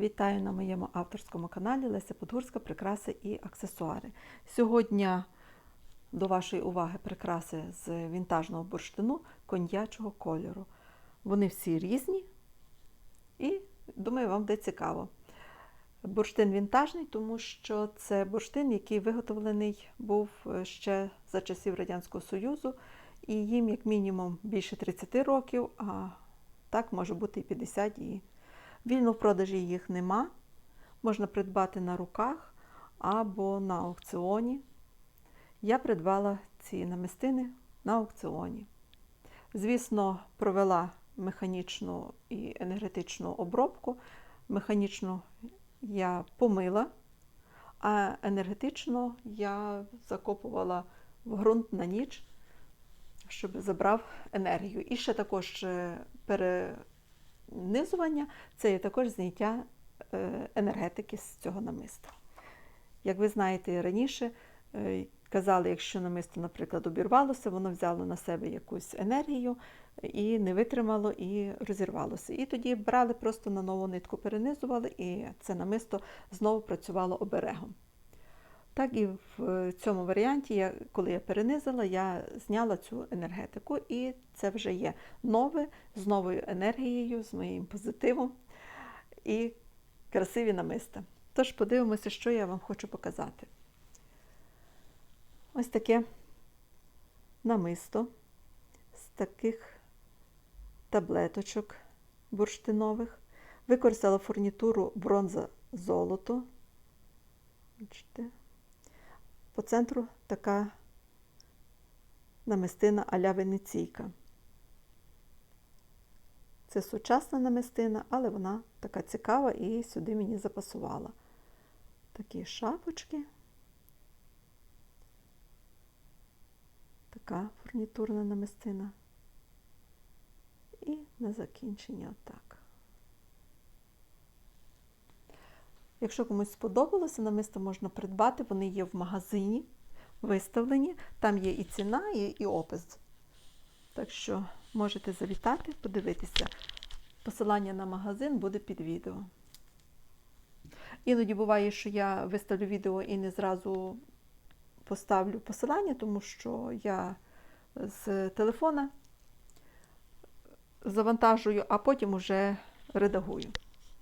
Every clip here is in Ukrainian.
Вітаю на моєму авторському каналі Леся Подгурська Прикраси і аксесуари. Сьогодні до вашої уваги прикраси з вінтажного бурштину коньячого кольору. Вони всі різні і думаю, вам буде цікаво. Бурштин вінтажний, тому що це бурштин, який виготовлений був ще за часів Радянського Союзу, і їм як мінімум більше 30 років, а так може бути і 50 і Вільно в продажі їх нема. Можна придбати на руках або на аукціоні. Я придбала ці намистини на аукціоні. Звісно, провела механічну і енергетичну обробку. Механічну я помила, а енергетично я закопувала в ґрунт на ніч, щоб забрав енергію. І ще також пере низування це є також зняття е, енергетики з цього намиста. Як ви знаєте, раніше е, казали, якщо намисто, наприклад, обірвалося, воно взяло на себе якусь енергію і не витримало і розірвалося. І тоді брали просто на нову нитку, перенизували, і це намисто знову працювало оберегом. Так і в цьому варіанті, я, коли я перенизила, я зняла цю енергетику, і це вже є нове, з новою енергією, з моїм позитивом і красиві намиста. Тож подивимося, що я вам хочу показати. Ось таке намисто з таких таблеточок бурштинових. Використала фурнітуру бронза золото. Бачите. По центру така намистина аля венеційка. Це сучасна намистина, але вона така цікава і сюди мені запасувала. Такі шапочки. Така фурнітурна намистина. І на закінчення отак. Якщо комусь сподобалося, намисто можна придбати, вони є в магазині виставлені, там є і ціна, і, і опис. Так що можете завітати, подивитися. Посилання на магазин буде під відео. Іноді буває, що я виставлю відео і не зразу поставлю посилання, тому що я з телефона завантажую, а потім уже редагую.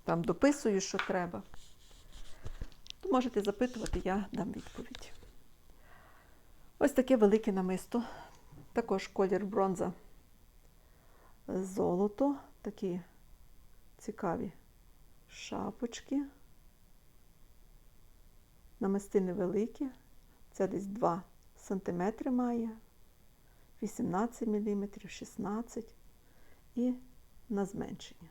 Там дописую, що треба. Можете запитувати, я дам відповідь. Ось таке велике намисто. Також колір бронза золото, такі цікаві шапочки. Намистини великі, це десь 2 см має, 18 мм, 16 і на зменшення.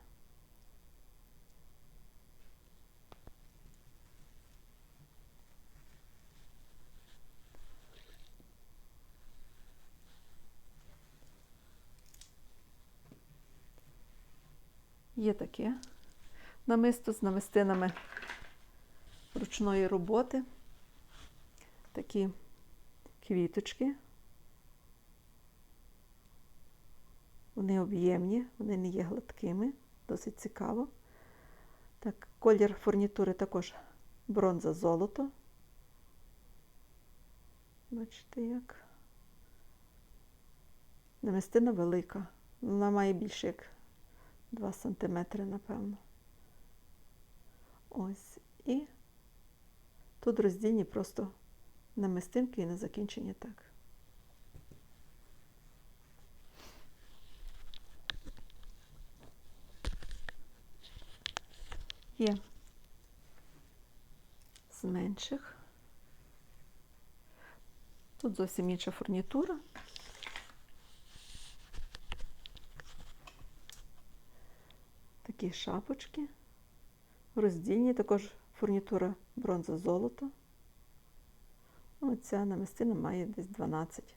Є таке намисто з намистинами ручної роботи. Такі квіточки. Вони об'ємні, вони не є гладкими, досить цікаво. Так, колір фурнітури також бронза золото. Бачите, як? Намистина велика. Вона має більше як 2 см, напевно. Ось. І тут роздільні просто намистинки і на закінчення так. Є з менших. Тут зовсім інша фурнітура. Такі шапочки, роздільні, також фурнітура бронза золото. Оця намистина має десь 12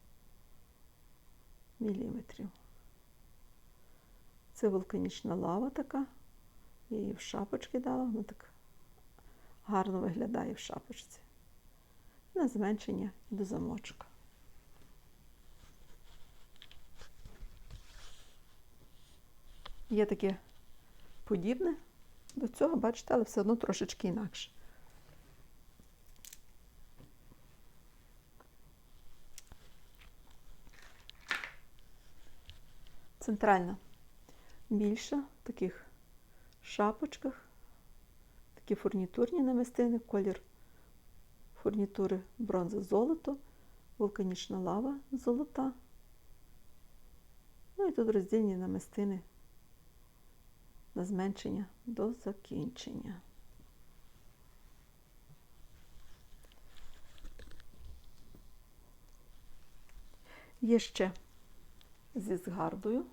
міліметрів. Це вулканічна лава така. Я її в шапочки дала, вона так гарно виглядає в шапочці. На зменшення до замочка. Є таке подібне до цього, бачите, але все одно трошечки інакше. Центральна більша в таких шапочках, такі фурнітурні намистини, колір фурнітури бронза золото, вулканічна лава золота. Ну і тут роздільні намистини на зменшення до закінчення. Є ще зі згардою.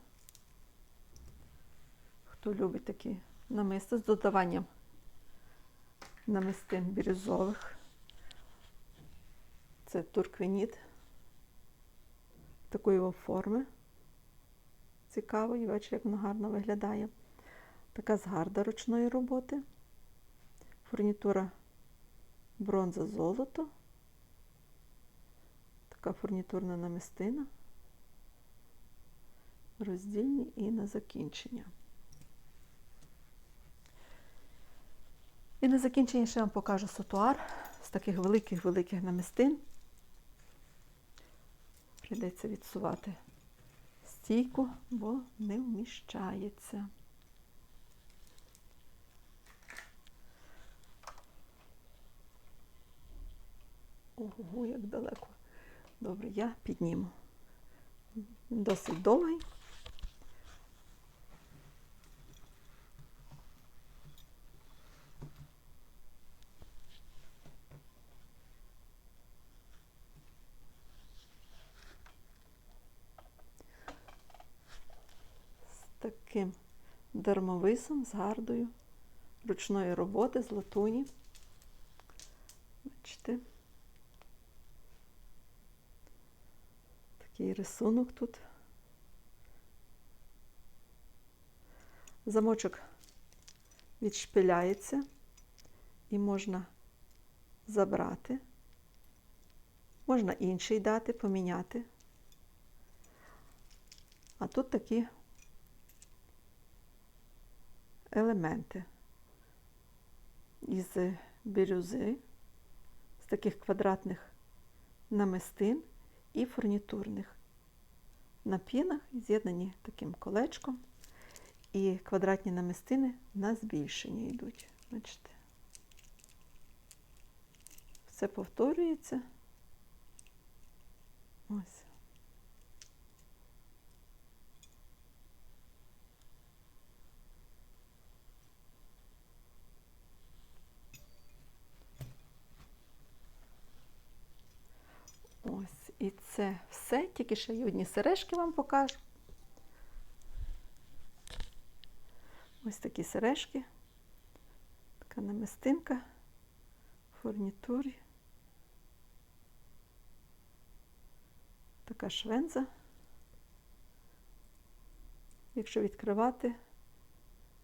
Хто любить такі намисти з додаванням намистин бірюзових. Це турквеніт такої форми. Цікавої, бачите, як воно гарно виглядає. Така згарда ручної роботи. Фурнітура бронза золото. Така фурнітурна намистина. Роздільні і на закінчення. І на закінчення ще вам покажу сотуар з таких великих-великих намистин. Прийдеться відсувати стійку, бо не вміщається. Ого, як далеко. Добре, я підніму. Досить довгий. таким дармовисом, з гардою ручної роботи з латуні. Бачите. Такий рисунок тут. Замочок відшпиляється і можна забрати. Можна інший дати, поміняти. А тут такі елементи із бірюзи, з таких квадратних намистин і фурнітурних. На пінах з'єднані таким колечком, і квадратні намистини на збільшення йдуть. Бачите? Все повторюється. Ось. Ось, і це все. Тільки ще й одні сережки вам покажу. Ось такі сережки. Така намистинка фурнітурі. Така швенза. Якщо відкривати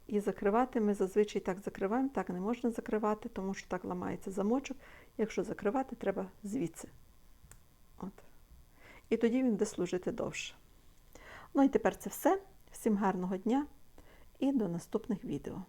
і закривати, ми зазвичай так закриваємо, так не можна закривати, тому що так ламається замочок. Якщо закривати, треба звідси. І тоді він буде служити довше. Ну і тепер це все. Всім гарного дня і до наступних відео.